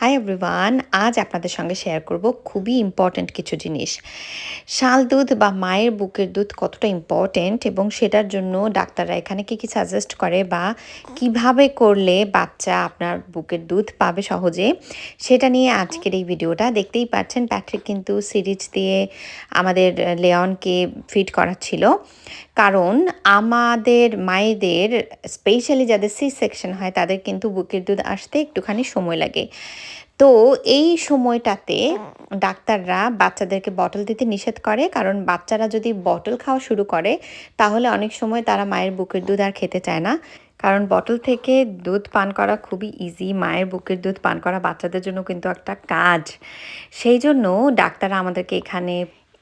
Hi everyone আজ আপনাদের সঙ্গে শেয়ার করব খুবই ইম্পর্ট্যান্ট কিছু জিনিস। শাল দুধ বা মায়ের বুকের দুধ কতটা ইম্পর্ট্যান্ট এবং সেটার জন্য ডাক্তাররা এখানে কী কী সাজেস্ট করে বা কীভাবে করলে বাচ্চা আপনার বুকের দুধ পাবে সহজে? সেটা নিয়ে আজকের এই ভিডিওটা দেখতেই পাচ্ছেন। প্যাট্রিক কিন্তু সিরিজ দিয়ে আমাদের লেয়নকে ফিট করাচ্ছিল। কারণ আমাদের মায়েদের স্পেশালি যাদের সি সেকশন হয়, তাদের কিন্তু বুকের দুধ আসতে একটুখানি সময় লাগে। তো এই সময়টাতে ডাক্তাররা বাচ্চাদেরকে বটল দিতে নিষেধ করে, কারণ বাচ্চারা যদি বটল খাওয়া শুরু করে, তাহলে অনেক সময় তারা মায়ের বুকের দুধ আর খেতে চায় না। কারণ বটল থেকে দুধ পান করা খুবই ইজি মায়ের বুকের দুধ পান করা বাচ্চাদের জন্য কিন্তু একটা কাজ। সেই জন্য ডাক্তাররা আমাদেরকে এখানে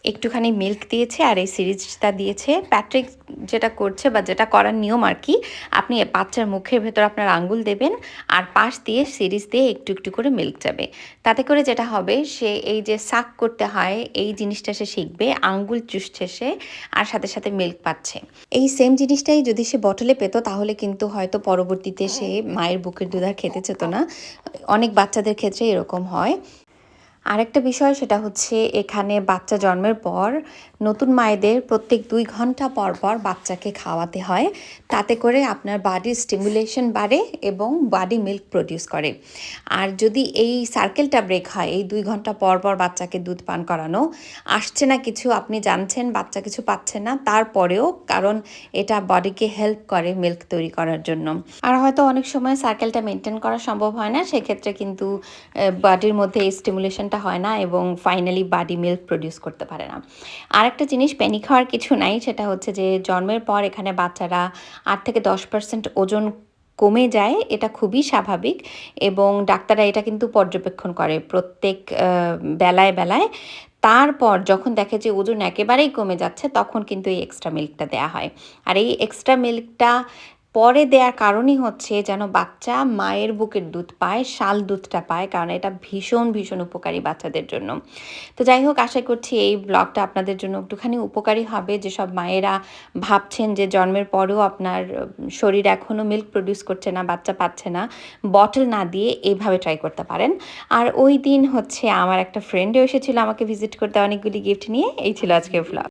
একটুখানি মিল্ক দিয়েছে আর এই সিরিজটা দিয়েছে। প্যাট্রিক যেটা করছে বা যেটা করার নিয়ম আর কি, আপনি বাচ্চার মুখের ভেতর আপনার আঙ্গুল দেবেন আর পাশ দিয়ে সিরিজ দিয়ে একটু একটু করে মিল্ক যাবে। তাতে করে যেটা হবে, সে এই যে সাক করতে হয়, এই জিনিসটা সে শিখবে, আঙ্গুল চুষছে সে আর সাথে সাথে মিল্ক পাচ্ছে। এই সেম জিনিসটাই যদি সে বটলে পেতো, তাহলে কিন্তু হয়তো পরবর্তীতে সে মায়ের বুকের দুধ আর খেতে চেত না। অনেক বাচ্চাদের ক্ষেত্রে এরকম হয়। আরেকটা বিষয় সেটা হচ্ছে এখানে বাচ্চা জন্মের পর নতুন মায়েদের প্রত্যেক দুই ঘণ্টা পর পর বাচ্চাকে খাওয়াতে হয়। তাতে করে আপনার বাডির স্টিমুলেশন বাড়ে এবং বডি মিল্ক প্রডিউস করে। আর যদি এই সার্কেলটা ব্রেক হয়, এই দুই ঘণ্টা পর পর বাচ্চাকে দুধ পান করানো, আসছে না কিছু, আপনি জানছেন, বাচ্চা কিছু পাচ্ছে না, তারপরেও কারণ এটা বডিকে হেল্প করে মিল্ক তৈরি করার জন্য। আর হয়তো অনেক সময় সার্কেলটা মেনটেন করা সম্ভব হয় না, সেক্ষেত্রে কিন্তু বডির মধ্যে এই স্টিমুলেশনটা হয় না এবং ফাইনালি বাডি মিল্ক প্রডিউস করতে পারে না। আরেকটা জিনিস প্যানিক হওয়ার কিছু নাই, সেটা হচ্ছে যে জন্মের পর এখানে বাচ্চারা আট থেকে দশ পার্সেন্ট ওজন কমে যায়, এটা খুবই স্বাভাবিক এবং ডাক্তাররা এটা কিন্তু পর্যবেক্ষণ করে প্রত্যেক বেলায় বেলায়। তারপর যখন দেখে যে ওজন একেবারেই কমে যাচ্ছে, তখন কিন্তু এই এক্সট্রা মিল্কটা দেওয়া হয়। আর এই এক্সট্রা মিল্কটা পরে দেওয়ার কারণই হচ্ছে যেন বাচ্চা মায়ের বুকের দুধ পায়, শাল দুধটা পায়, কারণ এটা ভীষণ ভীষণ উপকারী বাচ্চাদের জন্য। তো যাই হোক, আশা করছি এই ব্লগটা আপনাদের জন্য একটুখানি উপকারী হবে। যেসব মায়েরা ভাবছেন যে জন্মের পরেও আপনার শরীর এখনও মিল্ক প্রডিউস করছে না, বাচ্চা পাচ্ছে না বটল না দিয়ে এইভাবে ট্রাই করতে পারেন। আর ওই দিন হচ্ছে আমার একটা ফ্রেন্ডও এসেছিল আমাকে ভিজিট করতে, অনেকগুলি গিফট নিয়ে। এই ছিল আজকের ব্লগ